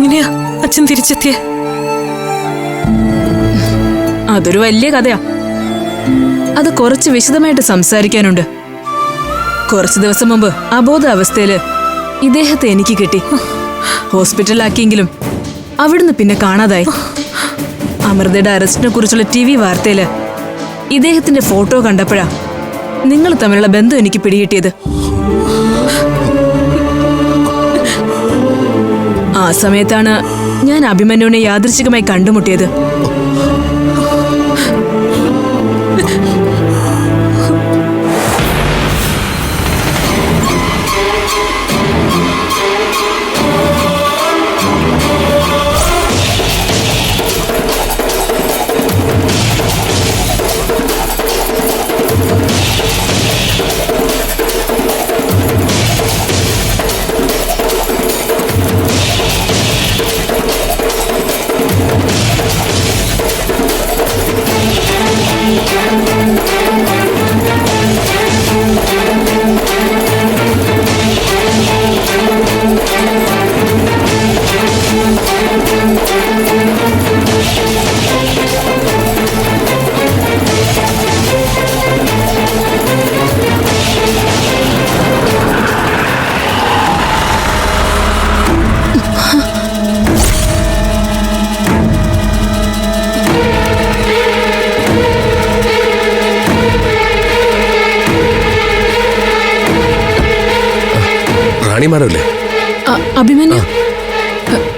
എങ്ങനെയാ അച്ഛൻ തിരിച്ചെത്തിയ? അതൊരു വലിയ കഥയാ. അത് കുറച്ച് വിശദമായിട്ട് സംസാരിക്കാനുണ്ട്. കുറച്ച് ദിവസം മുമ്പ് അബോധാവസ്ഥയിൽ ഇദ്ദേഹത്തെ എനിക്ക് കിട്ടി. ഹോസ്പിറ്റലാക്കിയെങ്കിലും അവിടുന്ന് പിന്നെ കാണാതായി. അമൃതയുടെ അറസ്റ്റിനെ കുറിച്ചുള്ള ടി വി വാർത്തയിൽ ഇദ്ദേഹത്തിന്റെ ഫോട്ടോ കണ്ടപ്പോഴാ നിങ്ങൾ തമ്മിലുള്ള ബന്ധം എനിക്ക് പിടികിട്ടിയത്. ആ സമയത്താണ് ഞാൻ അഭിമന്യുവിനെ യാദൃശികമായി കണ്ടുമുട്ടിയത്. റാണി മാഡമല്ലേ അ- അഭിമന്യു?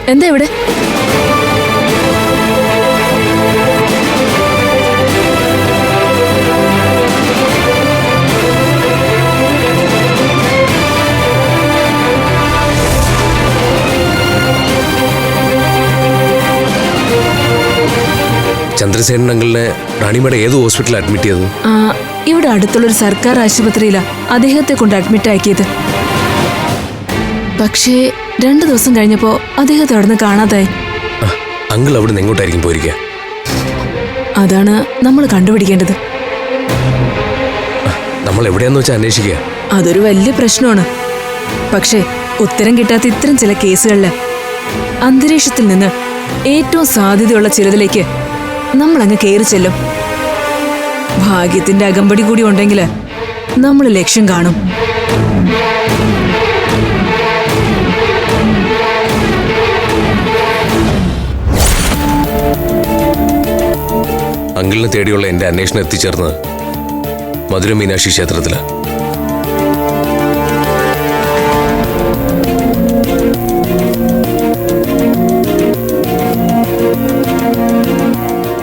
എന്താ ഇവിടെ? ചന്ദ്രസേനൻ അങ്കിളിനെ റാണി ഏത് ഹോസ്പിറ്റലിൽ അഡ്മിറ്റ് ചെയ്തത്? ഇവിടെ അടുത്തുള്ളൊരു സർക്കാർ ആശുപത്രിയിലാണ് അദ്ദേഹത്തെ കൊണ്ട് അഡ്മിറ്റ് ആക്കിയത്. പക്ഷേ രണ്ടു ദിവസം കഴിഞ്ഞപ്പോ അദ്ദേഹത്തെ അവിടെ നിന്ന് കാണാതായി. ആ, അങ്കിൾ അവിടെ നിന്ന് എങ്ങോട്ടായിരിക്കും പോയിരിക്കുക അതാണ് നമ്മൾ കണ്ടുപിടിക്കേണ്ടത്. നമ്മൾ എവിടെയാന്ന് വെച്ചാൽ അന്വേഷിക്കുക. അതൊരു വലിയ പ്രശ്നമാണ്. പക്ഷേ ഉത്തരം കിട്ടാത്ത ഇത്തരം ചില കേസുകളിൽ അന്തരീക്ഷത്തിൽ നിന്ന് ഏറ്റവും സാധ്യതയുള്ള ചിലതിലേക്ക് നമ്മൾ അങ്ങ് കയറി ചെല്ലും. ഭാഗ്യത്തിന്റെ അകമ്പടി കൂടി ഉണ്ടെങ്കിൽ നമ്മൾ ലക്ഷ്യം കാണും. അങ്കിളിനെ തേടിയുള്ള എന്റെ അന്വേഷണം എത്തിച്ചേർന്നത് മധുര മീനാക്ഷി ക്ഷേത്രത്തിലാണ്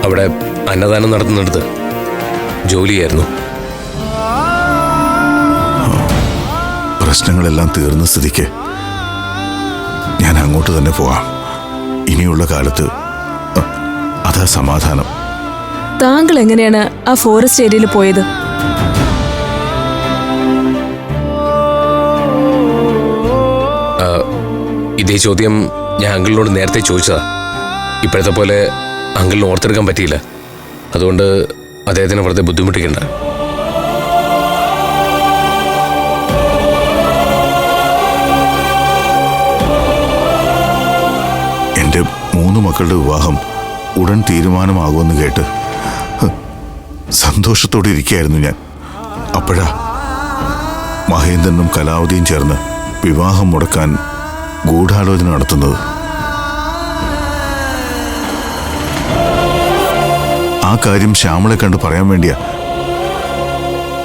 അവിടെ അന്നദാനം നടത്തുന്നിടത്ത് ജോലിയായിരുന്നു. പ്രശ്നങ്ങളെല്ലാം തീർന്ന സ്ഥിതിക്ക് ഞാൻ അങ്ങോട്ട് തന്നെ പോവാം. ഇനിയുള്ള കാലത്ത് അതാ സമാധാനം. താങ്കൾ എങ്ങനെയാണ് ആ ഫോറസ്റ്റ് ഏരിയയിൽ പോയത്? ഇതേ ചോദ്യം ഞാൻ അങ്കിളിനോട് നേരത്തെ ചോദിച്ചതാ. ഇപ്പോഴത്തെ പോലെ അങ്കിളിന് ഓർത്തെടുക്കാൻ പറ്റിയില്ല. അതുകൊണ്ട് അദ്ദേഹത്തിനെ വെറുതെ ബുദ്ധിമുട്ടിക്കണ്ട. എന്റെ മൂന്ന് മക്കളുടെ വിവാഹം ഉടൻ തീരുമാനമാകുമെന്ന് കേട്ട് സന്തോഷത്തോടെ ഇരിക്കുകയായിരുന്നു ഞാൻ. അപ്പോഴാ മഹേന്ദ്രനും കലാവതിയും ചേർന്ന് വിവാഹം മുടക്കാൻ ഗൂഢാലോചന നടത്തുന്നത്. ആ കാര്യം ശ്യാമളെ കണ്ട് പറയാൻ വേണ്ടിയാ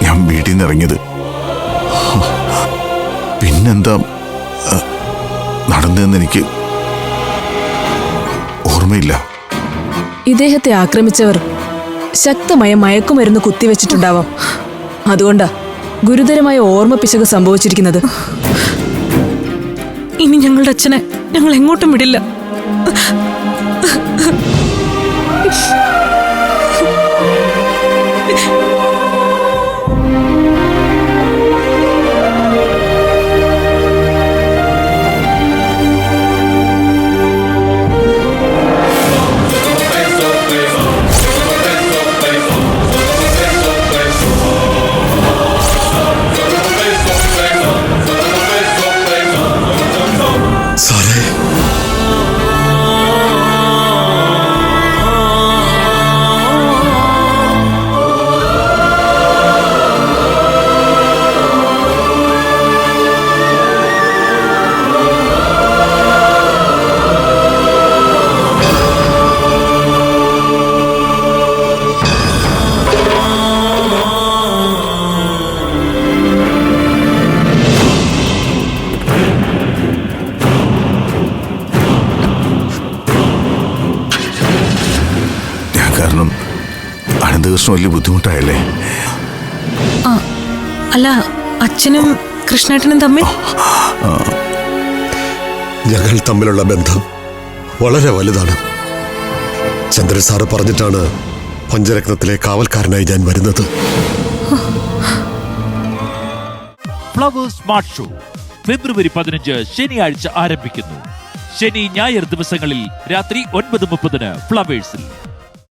ഞാൻ വീട്ടിൽ നിന്ന് ഇറങ്ങിയത്. പിന്നെന്താ നടന്നതെന്ന് എനിക്ക് ഓർമ്മയില്ല. ഇദ്ദേഹത്തെ ആക്രമിച്ചവർ ശക്തമായ മയക്കുമരുന്ന് കുത്തിവെച്ചിട്ടുണ്ടാവാം. അതുകൊണ്ടാ ഗുരുതരമായ ഓർമ്മ പിശക് സംഭവിച്ചിരിക്കുന്നത്. ഇനി ഞങ്ങളുടെ അച്ഛനെ ഞങ്ങൾ എങ്ങോട്ടും വിടില്ല. നന്ദകൃഷ്ണൻ വലിയ ബുദ്ധിമുട്ടായല്ലേ? ആ അല്ല അച്ഛനും കൃഷ്ണേട്ടനും തമ്മിൽ? ഞങ്ങൾ തമ്മിലുള്ള ബന്ധം വളരെ വലുതാണ്. ചന്ദ്രൻ സാറ് പറഞ്ഞിട്ടാണ് പഞ്ചരത്നത്തിലെ കാവൽക്കാരനായി ഞാൻ വരുന്നത്. ഫ്ലവേഴ്സ് സ്മാർട്ട് ഷോ ഫെബ്രുവരി പതിനഞ്ച് ശനിയാഴ്ച ആരംഭിക്കുന്നു. ശനി ഞായർ ദിവസങ്ങളിൽ രാത്രി ഒൻപത് മുപ്പതിന് ഫ്ലവേഴ്സിൽ